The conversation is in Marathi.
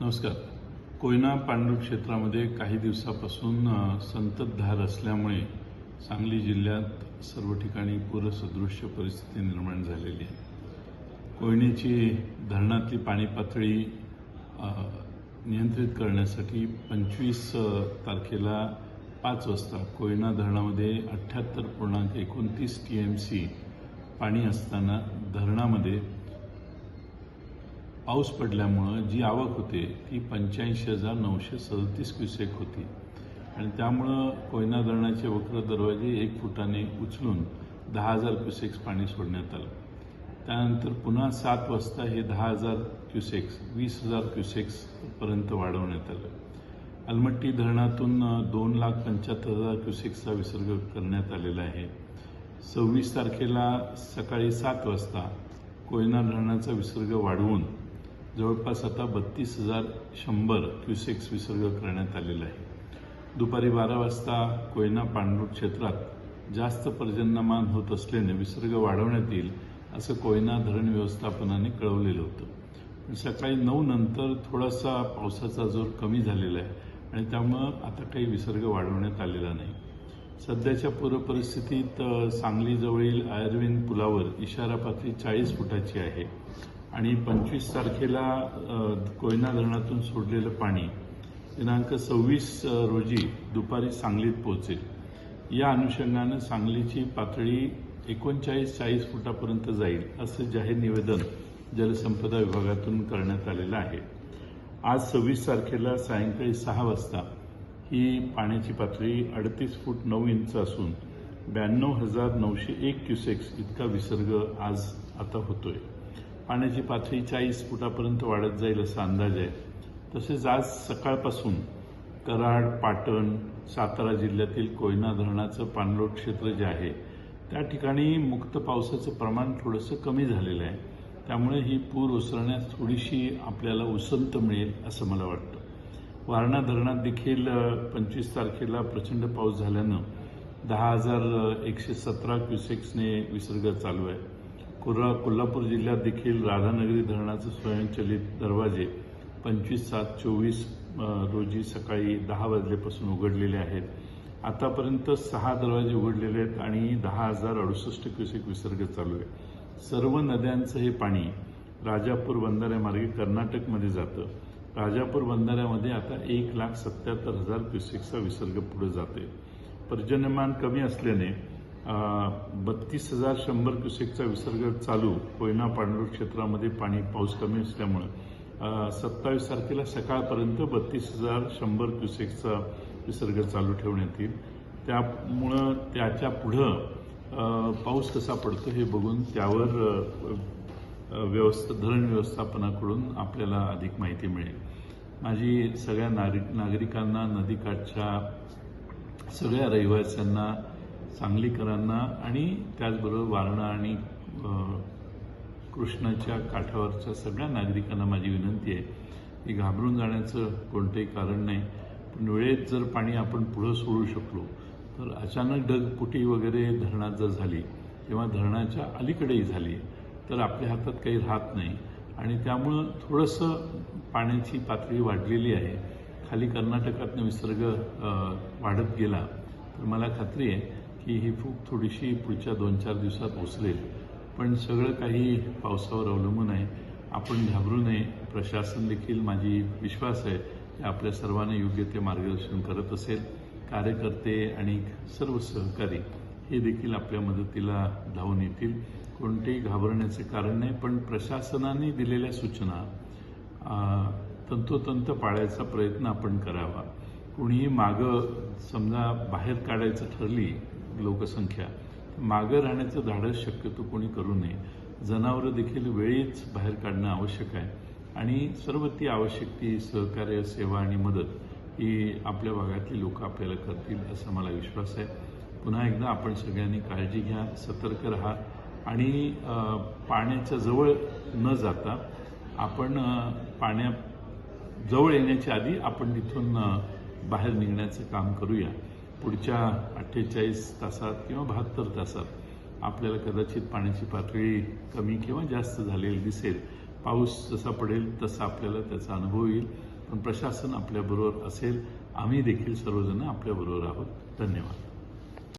नमस्कार. कोयना पांडू क्षेत्रामध्ये काही दिवसापासून संततधार असल्यामुळे सांगली जिल्ह्यात सर्व ठिकाणी पूरसदृश्य परिस्थिती निर्माण झालेली आहे. कोयनेची धरणातली पाणी पातळी नियंत्रित करण्यासाठी पंचवीस तारखेला पाच वाजता कोयना धरणामध्ये अठ्ठ्याहत्तर पूर्णांक एकोणतीस टी एम सी पाणी असताना धरणामध्ये पाऊस पडल्यामुळं जी आवक होते ती पंच्याऐंशी हजार नऊशे सदतीस क्युसेक होती. आणि त्यामुळं कोयना धरणाचे वक्र दरवाजे एक फुटाने उचलून दहा हजार क्युसेक्स पाणी सोडण्यात आलं. त्यानंतर पुन्हा सात वाजता हे दहा हजार क्युसेक्स वीस हजार क्युसेक्सपर्यंत वाढवण्यात आलं. अलमट्टी धरणातून दोन लाख पंच्याहत्तर हजार क्युसेक्सचा विसर्ग करण्यात आलेला आहे. सव्वीस तारखेला सकाळी सात वाजता कोयना धरणाचा विसर्ग वाढवून जवळपास आता बत्तीस हजार शंभर क्युसेक्स विसर्ग करण्यात आलेला आहे. दुपारी बारा वाजता कोयना पांडूर क्षेत्रात जास्त पर्जन्यमान होत असल्याने विसर्ग वाढवण्यात येईल असं कोयना धरण व्यवस्थापनाने कळवलेलं होतं. सकाळी नऊ नंतर थोडासा पावसाचा जोर कमी झालेला आहे आणि त्यामुळं आता काही विसर्ग वाढवण्यात आलेला नाही. सध्याच्या पूरपरिस्थितीत सांगलीजवळील आयर्विन पुलावर इशारा पातळी चाळीस फुटाची आहे. आणि पंचवीस तारखेला कोयना धरणातून सोडलेलं पाणी दिनांक सव्वीस रोजी दुपारी सांगलीत पोहोचेल. या अनुषंगानं सांगलीची पातळी एकोणचाळीस चाळीस फुटापर्यंत जाईल असं जाहीर निवेदन जलसंपदा विभागातून करण्यात आलेलं आहे. आज सव्वीस तारखेला सायंकाळी सहा वाजता ही पाण्याची पातळी अडतीस फूट नऊ इंच असून ब्याण्णव हजार नऊशे एक क्युसेक्स इतका विसर्ग आज आता होतोय. पाण्याची पातळी चाळीस फुटापर्यंत वाढत जाईल असा अंदाज आहे. तसेच आज सकाळपासून कराड पाटण सातारा जिल्ह्यातील कोयना धरणाचं पाणलोट क्षेत्र जे आहे त्या ठिकाणी मुक्त पावसाचं प्रमाण थोडंसं कमी झालेलं आहे. त्यामुळे ही पूर ओसरण्यास थोडीशी आपल्याला उसंत मिळेल असं मला वाटतं. वारणा धरणात देखील पंचवीस तारखेला प्रचंड पाऊस झाल्यानं दहा हजार एकशे सतरा क्युसेक्सने विसर्ग चालू आहे. कोल्हा कोल्हापूर जिल्ह्यात देखील राधानगरी धरणाचे स्वयंचलित दरवाजे पंचवीस सात चोवीस रोजी सकाळी दहा वाजल्यापासून उघडलेले आहेत. आतापर्यंत सहा दरवाजे उघडलेले आहेत आणि दहा हजार अडुसष्ट क्युसेक विसर्ग चालू आहे. सर्व नद्यांचं हे पाणी राजापूर बंधाऱ्यामार्गे कर्नाटकमध्ये जातं. राजापूर बंधाऱ्यामध्ये आता एक लाख सत्याहत्तर हजार क्युसेकचा विसर्ग पुढे जाते पर्जन्यमान कमी असल्याने बत्तीस हजार शंभर क्युसेकचा विसर्ग चालू कोयना पांडूर क्षेत्रामध्ये पाणी पाऊस कमी असल्यामुळं. सत्तावीस तारखेला सकाळपर्यंत बत्तीस हजार शंभर क्युसेकचा विसर्ग चालू ठेवण्यात येईल. त्यामुळं त्याच्या पुढं पाऊस कसा पडतो हे बघून त्यावर व्यवस्था धरण व्यवस्थापनाकडून आपल्याला अधिक माहिती मिळेल. माझी सगळ्या नागरिक नागरिकांना नदीकाठच्या सगळ्या रहिवाशांना सांगलीकरांना आणि त्याचबरोबर वारणा आणि कृष्णाच्या काठावरच्या सगळ्या नागरिकांना माझी विनंती आहे. की घाबरून जाण्याचं कोणतंही कारण नाही. पण वेळेत जर पाणी आपण पुढं सोडू शकलो तर अचानक ढगपुटी वगैरे धरणात जर झाली किंवा धरणाच्या अलीकडेही झाली तर आपल्या हातात काही राहत नाही. आणि त्यामुळं थोडंसं पाण्याची पातळी वाढलेली आहे. खाली कर्नाटकातनं विसर्ग वाढत गेला तर मला खात्री आहे की ही फूक थोडीशी पुढच्या दोन चार दिवसात ओसरेल. पण सगळं काही पावसावर अवलंबून आहे. आपण घाबरू नये. प्रशासन देखील माझी विश्वास आहे की आपल्या सर्वांना योग्य ते मार्गदर्शन करत असेल. कार्यकर्ते आणि सर्व सहकारी हे देखील आपल्या मदतीला धावून येतील. कोणतेही घाबरण्याचे कारण नाही पण प्रशासनाने दिलेल्या सूचना तंतोतंत पाळायचा प्रयत्न आपण करावा. कुणीही मागं समजा बाहेर काढायचं ठरली लोकसंख्या. मागं राहण्याचं धाडस शक्यतो कोणी करू नये. जनावरं देखील वेळीच बाहेर काढणं आवश्यक आहे. आणि सर्व ती आवश्यक ती सहकार्य सेवा आणि मदत ही आपल्या भागातली लोक आपल्याला करतील असा मला विश्वास आहे. पुन्हा एकदा आपण सगळ्यांनी काळजी घ्या सतर्क राहा आणि पाण्याच्या जवळ न जाता आपण पाण्या जवळ येण्याच्या आधी आपण तिथून बाहेर निघण्याचं काम करूया. पुढच्या अठ्ठेचाळीस तासात किंवा बहात्तर तासात आपल्याला कदाचित पाण्याची पातळी कमी किंवा जास्त झालेली दिसेल. पाऊस जसा पडेल तसा आपल्याला त्याचा अनुभव येईल. पण प्रशासन आपल्याबरोबर असेल. आम्ही देखील सर्वजण आपल्याबरोबर आहोत. धन्यवाद.